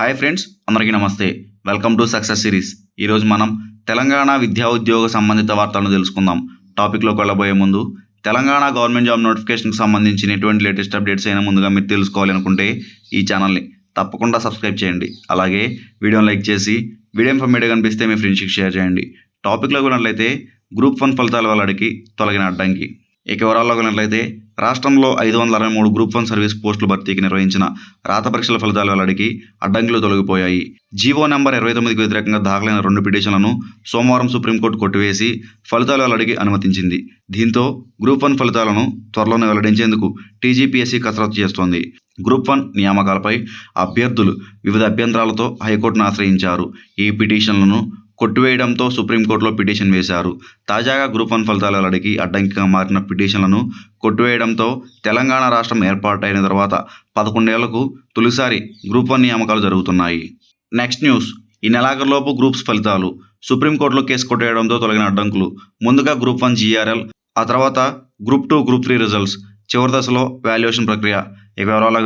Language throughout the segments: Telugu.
హాయ్ ఫ్రెండ్స్ అందరికీ నమస్తే. Welcome to success series. ఈరోజు మనం తెలంగాణ విద్యా ఉద్యోగ సంబంధిత వార్తలను తెలుసుకుందాం. టాపిక్లోకి వెళ్ళబోయే ముందు తెలంగాణ గవర్నమెంట్ జాబ్ నోటిఫికేషన్కి సంబంధించిన ఎటువంటి లేటెస్ట్ అప్డేట్స్ అయినా ముందుగా మీరు తెలుసుకోవాలి అనుకుంటే ఈ ఛానల్ని తప్పకుండా సబ్స్క్రైబ్ చేయండి. అలాగే వీడియోని లైక్ చేసి వీడియో ఇన్ఫర్మేటివ్ కనిపిస్తే మీ ఫ్రెండ్స్కి షేర్ చేయండి. టాపిక్లోకి వెళ్ళినట్లయితే గ్రూప్ వన్ ఫలితాల వెల్లడికి తొలగిన అడ్డంకి. ఇక వివరాల్లో వెళ్ళినట్లయితే రాష్ట్రంలో ఐదు వందల అరవై మూడు గ్రూప్ వన్ సర్వీస్ పోస్టుల భర్తీకి నిర్వహించిన రాత పరీక్షల ఫలితాల వెల్లడికి అడ్డంకులు తొలగిపోయాయి. జీవో నెంబర్ ఇరవై తొమ్మిదికి వ్యతిరేకంగా దాఖలైన రెండు పిటిషన్లను సోమవారం సుప్రీంకోర్టు కొట్టివేసి ఫలితాల వెల్లడికి అనుమతించింది. దీంతో గ్రూప్ వన్ ఫలితాలను త్వరలోనే వెల్లడించేందుకు టీజీపీఎస్సీ కసరత్తు చేస్తోంది. గ్రూప్ వన్ నియామకాలపై అభ్యర్థులు వివిధ అభ్యంతరాలతో హైకోర్టును ఆశ్రయించారు. ఈ పిటిషన్లను కొట్టివేయడంతో సుప్రీంకోర్టులో పిటిషన్ వేశారు. తాజాగా గ్రూప్ వన్ ఫలితాల వెల్లడికి అడ్డంకిగా మారిన పిటిషన్లను కొట్టివేయడంతో తెలంగాణ రాష్ట్రం ఏర్పాటైన తర్వాత పదకొండేళ్ళకు తొలిసారి గ్రూప్ వన్ నియామకాలు జరుగుతున్నాయి. Next news. ఈ నెలాఖరులోపు గ్రూప్స్ ఫలితాలు. సుప్రీంకోర్టులో కేసు కొట్టేయడంతో తొలగిన అడ్డంకులు. ముందుగా గ్రూప్ వన్ జీఆర్ఎల్ ఆ తర్వాత group two group three results. చివరి దశలో వాల్యుయేషన్ ప్రక్రియ. ఇక వివరాలు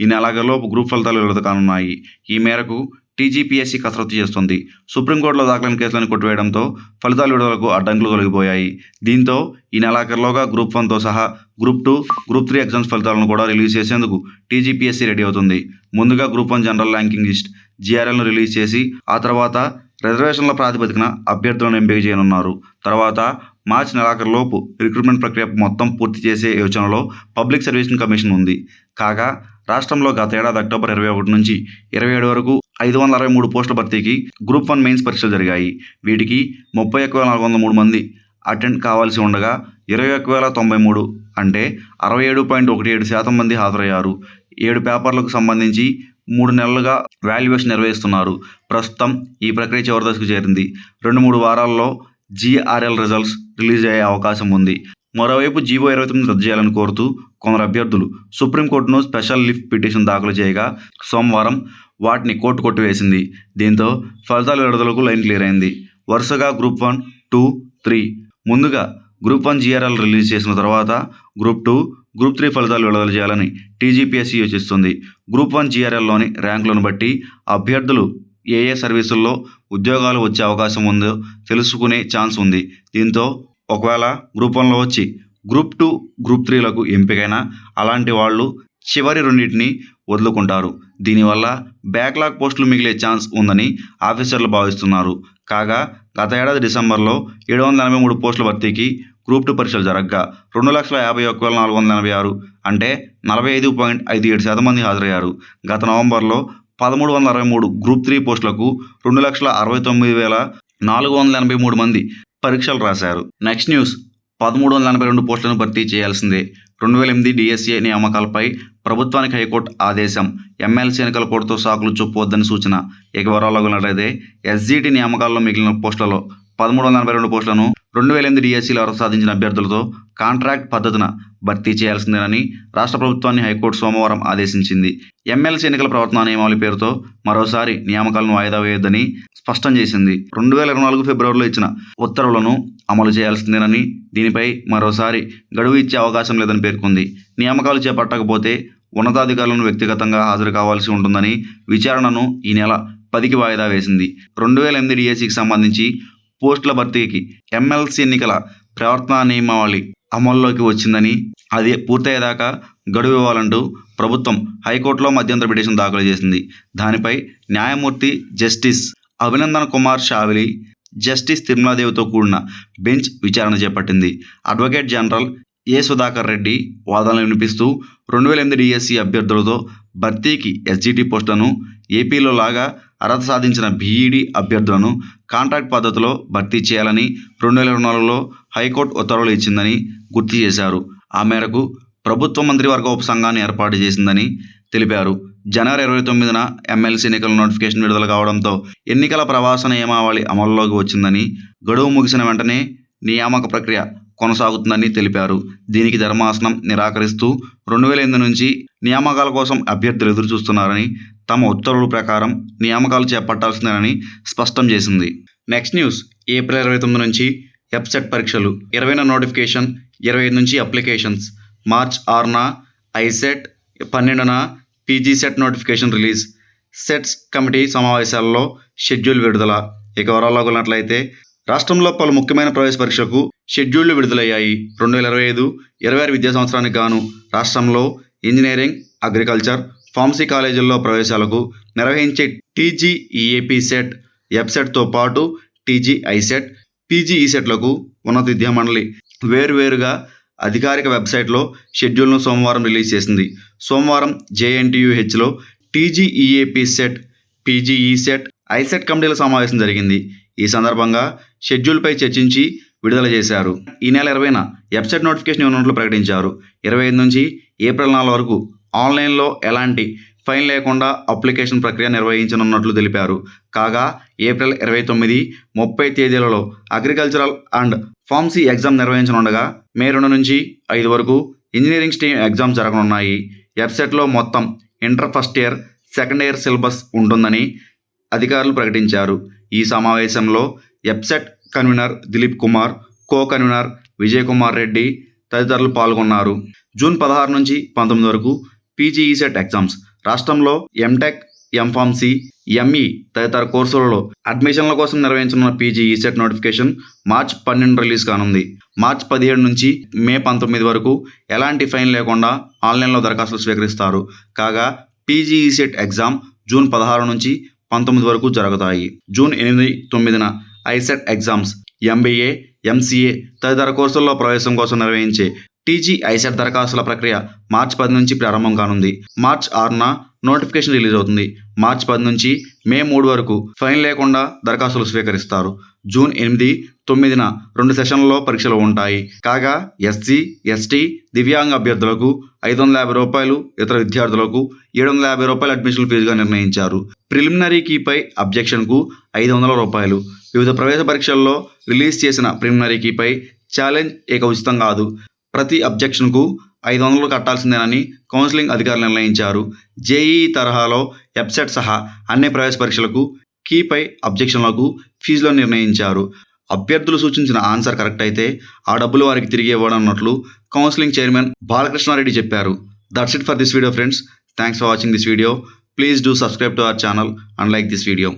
ఈ నెలాఖరులోపు గ్రూప్ ఫలితాలు విడుదల కానున్నాయి. ఈ మేరకు టీజీపీఎస్సీ కసరత్తు చేస్తుంది. సుప్రీంకోర్టులో దాఖలైన కేసులను కొట్టివేయడంతో ఫలితాల విడుదలకు అడ్డంకులు తొలగిపోయాయి. దీంతో ఈ నెలాఖరులోగా గ్రూప్ వన్తో సహా group two group three exams ఫలితాలను కూడా రిలీజ్ చేసేందుకు T G P S C ready అవుతుంది. ముందుగా group one general ranking list జీఆర్ఎల్ను release చేసి ఆ తర్వాత రిజర్వేషన్ల ప్రాతిపదికన అభ్యర్థులను ఎంపిక చేయనున్నారు. తర్వాత మార్చి నెలాఖరులోపు రిక్రూట్మెంట్ ప్రక్రియ మొత్తం పూర్తి చేసే యోచనలో పబ్లిక్ సర్వీస్ కమిషన్ ఉంది. కాగా రాష్ట్రంలో గత ఏడాది అక్టోబర్ ఇరవై ఒకటి నుంచి ఇరవై ఏడు వరకు ఐదు వందల అరవై మూడు పోస్టుల భర్తీకి గ్రూప్ వన్ మెయిన్స్ పరీక్షలు జరిగాయి. వీటికి ముప్పై ఒక్క వేల నాలుగు వందల మూడు మంది అటెండ్ కావాల్సి ఉండగా ఇరవై ఒక్క వేల తొంభై మూడు అంటే అరవై ఏడు పాయింట్ ఒకటి ఏడు శాతం మంది హాజరయ్యారు. ఏడు పేపర్లకు సంబంధించి మూడు నెలలుగా వాల్యుయేషన్ నిర్వహిస్తున్నారు. ప్రస్తుతం ఈ ప్రక్రియ చివరి దశకు చేరింది. రెండు మూడు వారాల్లో జీఆర్ఎల్ రిజల్ట్స్ రిలీజ్ అయ్యే అవకాశం ఉంది. మరోవైపు జీవో ఇరవై తొమ్మిది రద్దు చేయాలని కోరుతూ కొందరు అభ్యర్థులు సుప్రీంకోర్టును స్పెషల్ లిఫ్ట్ పిటిషన్ దాఖలు చేయగా సోమవారం వాటిని కోర్టు కొట్టివేసింది. దీంతో ఫలితాల విడుదలకు లైన్ క్లియర్ అయింది. వరుసగా గ్రూప్ వన్ టూ త్రీ. ముందుగా group one G R L release చేసిన తర్వాత గ్రూప్ టూ గ్రూప్ త్రీ ఫలితాలు విడుదల చేయాలని T G P S C యోచిస్తుంది. Group one జీఆర్ఎల్లోని ర్యాంకులను బట్టి అభ్యర్థులు ఏ ఏ సర్వీసుల్లో ఉద్యోగాలు వచ్చే అవకాశం ఉందో తెలుసుకునే ఛాన్స్ ఉంది. దీంతో ఒకవేళ గ్రూప్ వన్లో వచ్చి గ్రూప్ టూ గ్రూప్ త్రీలకు ఎంపికైన అలాంటి వాళ్ళు చివరి రెండింటిని వదులుకుంటారు. దీనివల్ల బ్యాక్లాగ్ పోస్టులు మిగిలే ఛాన్స్ ఉందని ఆఫీసర్లు భావిస్తున్నారు. కాగా గత ఏడాది డిసెంబర్లో ఏడు వందల ఎనభై మూడు పోస్టుల భర్తీకి గ్రూప్ టూ పరీక్షలు జరగగా రెండు లక్షల యాభై ఒక్క వేల నాలుగు వందల ఎనభై ఆరు అంటే నలభై ఐదు పాయింట్ ఐదు ఏడు శాతం మంది హాజరయ్యారు. గత నవంబర్లో పదమూడు వందల అరవై మూడు గ్రూప్ త్రీ పోస్టులకు రెండు లక్షల అరవై తొమ్మిది వేల నాలుగు వందల ఎనభై మూడు మంది పరీక్షలు రాశారు. నెక్స్ట్ న్యూస్ పదమూడు వందల ఎనభై రెండు పోస్టులను భర్తీ చేయాల్సిందే. రెండు వేల ఎనిమిది డిఎస్ఏ నియామకాలపై ప్రభుత్వానికి హైకోర్టు ఆదేశం. ఎమ్మెల్సీ ఎన్నికల కోర్టుతో సాకులు చూపొద్దని సూచన. ఇక ఉన్నట్లయితే ఎస్జీటీ నియామకాల్లో మిగిలిన పోస్టులలో పదమూడు వందల ఎనభై రెండు పోస్టులను రెండు వేల ఎనిమిది డిఎస్సీలు అర్హత సాధించిన అభ్యర్థులతో కాంట్రాక్ట్ పద్ధతిన భర్తీ చేయాల్సిందేనని రాష్ట్ర ప్రభుత్వాన్ని హైకోర్టు సోమవారం ఆదేశించింది. ఎమ్మెల్సీ ఎన్నికల ప్రవర్తన నియమావళి పేరుతో మరోసారి నియామకాలను వాయిదా వేయొద్దని స్పష్టం చేసింది. రెండు వేల ఇరవై నాలుగు ఫిబ్రవరిలో ఇచ్చిన ఉత్తర్వులను అమలు చేయాల్సిందేనని దీనిపై మరోసారి గడువు ఇచ్చే అవకాశం లేదని పేర్కొంది. నియామకాలు చేపట్టకపోతే ఉన్నతాధికారులను వ్యక్తిగతంగా హాజరు కావాల్సి ఉంటుందని విచారణను ఈ నెల పదికి వాయిదా వేసింది. రెండు వేల ఎనిమిది డిఎస్సికి సంబంధించి పోస్టుల భర్తీకి ఎమ్మెల్సీ ఎన్నికల ప్రవర్తనా నియమావళి అమల్లోకి వచ్చిందని అది పూర్తయ్యేదాకా గడువు ఇవ్వాలంటూ ప్రభుత్వం హైకోర్టులో మధ్యంతర పిటిషన్ దాఖలు చేసింది. దానిపై న్యాయమూర్తి జస్టిస్ అభినందన్ కుమార్ షావిలి జస్టిస్ తిరుమలాదేవితో కూడిన బెంచ్ విచారణ చేపట్టింది. Advocate general A Sudhakar Reddy వాదనలు వినిపిస్తూ రెండు వేల ఎనిమిది డిఎస్సి అభ్యర్థులతో భర్తీకి ఎస్జిటి పోస్టులను ఏపీలో లాగా అర్హత సాధించిన బీఈడి అభ్యర్థులను కాంట్రాక్ట్ పద్ధతిలో భర్తీ చేయాలని రెండు వేల ఇరవై నాలుగులో హైకోర్టు ఉత్తర్వులు ఇచ్చిందని గుర్తు చేశారు. ఆ మేరకు ప్రభుత్వ మంత్రివర్గ ఉపసంఘాన్ని ఏర్పాటు చేసిందని తెలిపారు. జనవరి ఇరవై తొమ్మిదిన ఎమ్మెల్సీ ఎన్నికల నోటిఫికేషన్ విడుదల కావడంతో ఎన్నికల ప్రవాస నియమావళి అమల్లోకి వచ్చిందని గడువు ముగిసిన వెంటనే నియామక ప్రక్రియ కొనసాగుతుందని తెలిపారు. దీనికి ధర్మాసనం నిరాకరిస్తూ రెండు వేల ఎనిమిది నుంచి నియామకాల కోసం అభ్యర్థులు ఎదురుచూస్తున్నారని తమ ఉత్తర్వుల ప్రకారం నియామకాలు చేపట్టాల్సిందేనని స్పష్టం చేసింది. నెక్స్ట్ న్యూస్ ఏప్రిల్ ఇరవై తొమ్మిది నుంచి వెబ్సెట్ పరీక్షలు ఇరవైన నోటిఫికేషన్ ఇరవై ఐదు నుంచి అప్లికేషన్స్ మార్చ్ ఆరున ఐసెట్ పన్నెండున P G CET notification release sets committee సమావేశాల్లో షెడ్యూల్ విడుదల. ఇక వివరాల్లోకి వెళ్ళినట్లయితే రాష్ట్రంలో పలు ముఖ్యమైన ప్రవేశ పరీక్షకు షెడ్యూళ్ళు విడుదలయ్యాయి. రెండు వేల ఇరవై ఐదు ఇరవై ఆరు విద్యా సంవత్సరానికి గాను రాష్ట్రంలో ఇంజనీరింగ్ అగ్రికల్చర్ ఫార్మసీ కాలేజీల్లో ప్రవేశాలకు నిర్వహించే టీజీఈఏపీ సెట్ ఎబ్సెట్తో పాటు టీజీఐసెట్ పీజీ ఈసెట్లకు ఉన్నత విద్యా మండలి వేరువేరుగా అధికారిక వెబ్సైట్లో షెడ్యూల్ను సోమవారం రిలీజ్ చేసింది. సోమవారం జేఎన్టీయూహెచ్లో T G E A P CET P G E CET ICET కమిటీల సమావేశం జరిగింది. ఈ సందర్భంగా షెడ్యూల్పై చర్చించి విడుదల చేశారు. ఈ నెల ఇరవైన వెబ్సైట్ నోటిఫికేషన్ ఇవ్వనున్నట్లు ప్రకటించారు. ఇరవై ఐదు నుంచి ఏప్రిల్ నాలుగు వరకు ఆన్లైన్లో ఎలాంటి ఫైన్ లేకుండా అప్లికేషన్ ప్రక్రియ నిర్వహించనున్నట్లు తెలిపారు. కాగా ఏప్రిల్ ఇరవై తొమ్మిది ముప్పై తేదీలలో అగ్రికల్చరల్ అండ్ ఫార్మసీ ఎగ్జామ్ నిర్వహించనుండగా మే రెండు నుంచి ఐదు వరకు ఇంజనీరింగ్ స్ట్రీమ్ ఎగ్జామ్ జరగనున్నాయి. వెబ్సైట్లో మొత్తం inter first year second year syllabus ఉంటుందని అధికారులు ప్రకటించారు. ఈ సమావేశంలో website convenor Dileep Kumar co convenor Vijay Kumar Reddy తదితరులు పాల్గొన్నారు. జూన్ పదహారు నుంచి పంతొమ్మిది వరకు P G E CET exams. రాష్ట్రంలో M Tech M Pharmacy M E తదితర కోర్సులలో అడ్మిషన్ల కోసం నిర్వహించనున్న P G ECET notification March పన్నెండు రిలీజ్ కానుంది. మార్చ్ పదిహేడు నుంచి మే పంతొమ్మిది వరకు ఎలాంటి ఫైన్ లేకుండా ఆన్లైన్లో దరఖాస్తులు స్వీకరిస్తారు. కాగా పీజీ ఈసెట్ ఎగ్జామ్ జూన్ పదహారు నుంచి పంతొమ్మిది వరకు జరుగుతాయి. జూన్ ఎనిమిది తొమ్మిదిన ఐసెట్ ఎగ్జామ్స్ ఎంబీఏ ఎంసీఏ తదితర కోర్సుల్లో ప్రవేశం కోసం నిర్వహించే టీజీ ఐసెట్ దరఖాస్తుల ప్రక్రియ మార్చ్ పది నుంచి ప్రారంభం కానుంది. మార్చ్ ఆరున నోటిఫికేషన్ రిలీజ్ అవుతుంది. మార్చ్ పది నుంచి మే మూడు వరకు ఫైన్ లేకుండా దరఖాస్తులు స్వీకరిస్తారు. జూన్ ఎనిమిది తొమ్మిదిన రెండు సెషన్లలో పరీక్షలు ఉంటాయి. కాగా ఎస్సీ ఎస్టీ దివ్యాంగ అభ్యర్థులకు ఐదు వందల యాభై రూపాయలు ఇతర విద్యార్థులకు ఏడు వందల యాభై రూపాయలు అడ్మిషన్ ఫీజుగా నిర్ణయించారు. ప్రిలిమినరీ కీపై అబ్జెక్షన్కు ఐదు వందల రూపాయలు. వివిధ ప్రవేశ పరీక్షల్లో రిలీజ్ చేసిన ప్రిలిమినరీ కీపై ఛాలెంజ్ ఇక ఉచితం కాదు. ప్రతి అబ్జెక్షన్కు ఐదు వందలు కట్టాల్సిందేనని కౌన్సిలింగ్ అధికారులు నిర్ణయించారు. జేఈ తరహాలో ఎప్సెట్ సహా అన్ని ప్రవేశ పరీక్షలకు కీపై అబ్జెక్షన్లకు ఫీజులో నిర్ణయించారు. అభ్యర్థులు సూచించిన ఆన్సర్ కరెక్ట్ అయితే ఆ డబ్బులు వారికి తిరిగి ఇవ్వడన్నట్లు కౌన్సిలింగ్ చైర్మన్ బాలకృష్ణారెడ్డి చెప్పారు. That's it for this video friends thanks for watching this video please do subscribe to our channel and like this video